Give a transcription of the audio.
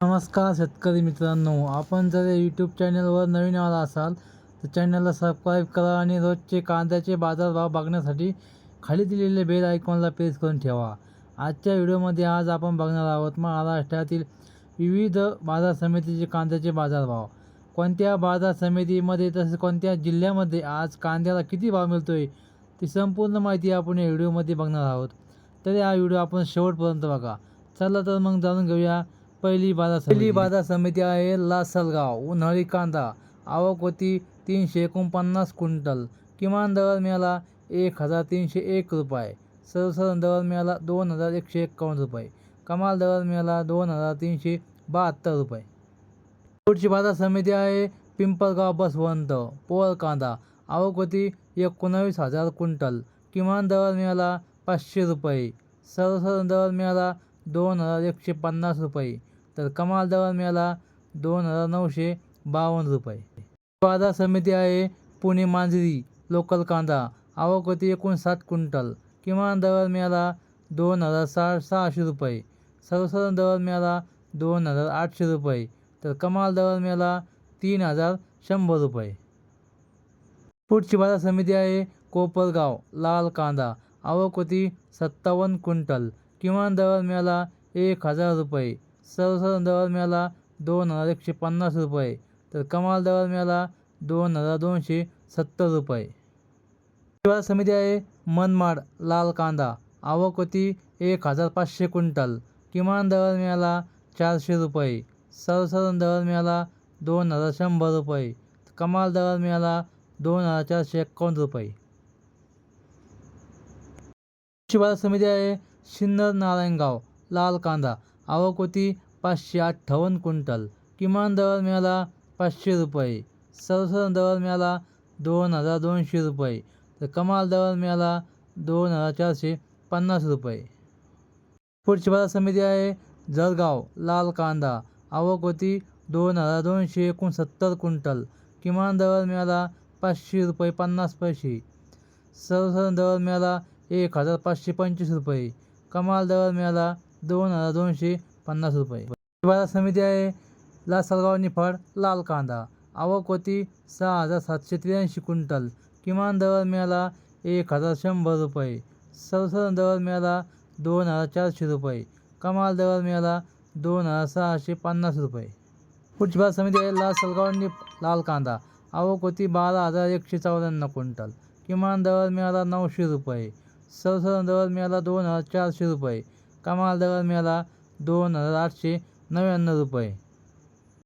नमस्कार शेतकरी मित्रांनो आपण जर यूट्यूब चॅनलवर नवीन आला असाल तर चॅनलला सबस्क्राईब करा आणि रोजचे कांद्याचे बाजारभाव बघण्यासाठी खाली दिलेले बेल आयकॉनला प्रेस करून ठेवा. आजच्या व्हिडिओमध्ये आज आपण बघणार आहोत महाराष्ट्रातील विविध बाजार समितीचे कांद्याचे बाजारभाव. कोणत्या बाजार समितीमध्ये तसेच कोणत्या जिल्ह्यामध्ये आज कांद्याला किती भाव मिळतो आहे ती संपूर्ण माहिती आपण या व्हिडिओमध्ये बघणार आहोत. तरी हा व्हिडिओ आपण शेवटपर्यंत बघा. चला तर मग जाणून घेऊया पहिली बाजार पहिली बाजार समिती आहे लासलगाव उन्हाळी कांदा आवक होती तीनशे एकोणपन्नास क्विंटल. किमान दर मिळाला एक हजार तीनशे एक रुपये. सर्वसाधारण दर मिळाला दोन हजार एकशे एक्कावन्न रुपये. कमाल दर मिळाला दोन हजार तीनशे बहात्तर रुपये. पुढची बाजार समिती आहे पिंपळगाव बसवंत पोळ कांदा आवक होती एकोणावीस हजार क्विंटल. किमान दर मिळाला पाचशे रुपये. सर्वसाधारण दर मिळाला दोन हजार एकशे पन्नास रुपये. तर कमाल दर मिळाला दोन हजार नऊशे बावन्न रुपये. बाजार समिती आहे पुणे मांजरी लोकल कांदा. आवक होती एकोणसाठ क्विंटल. किमान दर मिळाला दोन हजार सहा सहाशे रुपये. सर्वसाधारण दर मिळाला दोन हजार आठशे रुपये. तर कमाल दर मिळाला तीन हजार शंभर रुपये. पुढची बाजार समिती आहे कोपरगाव लाल कांदा. आवक होती सत्तावन्न क्विंटल. किमान दर मिळाला एक हजार रुपये. सर्वसाधारण दर मिळाला दोन हजार एकशे पन्नास रुपये तर कमाल दर मिळाला दोन हजार दोनशे सत्तर रुपये. शिवार समिती आहे मनमाड लाल कांदा आवक होती एक हजार पाचशे क्विंटल किमान दर मिळाला चारशे रुपये सर्वसाधारण दर मिळाला दोन हजार शंभर रुपये कमाल दर मिळाला दोन हजार चारशे एकावन्न रुपये. शिवार समिती आहे सिन्नर नारायणगाव लाल कांदा आवक होती पाचशे अठ्ठावन्न क्विंटल. किमान दर मिळाला पाचशे रुपये. सर्वसाधारण दर मिळाला दोन हजार दोनशे रुपये. तर कमाल दर मिळाला दोन हजार चारशे पन्नास रुपये. पुढची बाजार समिती आहे जळगाव लाल कांदा. आवक होती दोन हजार दोनशे एकोणसत्तर क्विंटल. किमान दर मिळाला पाचशे रुपये पन्नास पैसे. सर्वसाधारण दर मिळाला एक हजार पाचशे पंचवीस रुपये. कमाल दर मिळाला दोन हजार दोनशे पन्नास रुपये. बाजार समिती आहे लासलगाव निफाड लाल कांदा. आवक होती सहा हजार सातशे त्र्याऐंशी क्विंटल. किमान दर मिळाला एक हजार शंभर रुपये. सर्वसाधारण दर मिळाला दोन हजार चारशे रुपये. कमाल दर मिळाला दोन हजार सहाशे पन्नास रुपये. पुढची बाजार समिती आहे लासलगाव निफ लाल कांदा. आवक होती बारा हजार एकशे चौऱ्याण्णव क्विंटल. किमान दर मिळाला नऊशे रुपये. सर्वसाधारण दर मिळाला दोन हजार चारशे रुपये. कमाल दर मिळाला दोन हजार आठशे नव्याण्णव रुपये.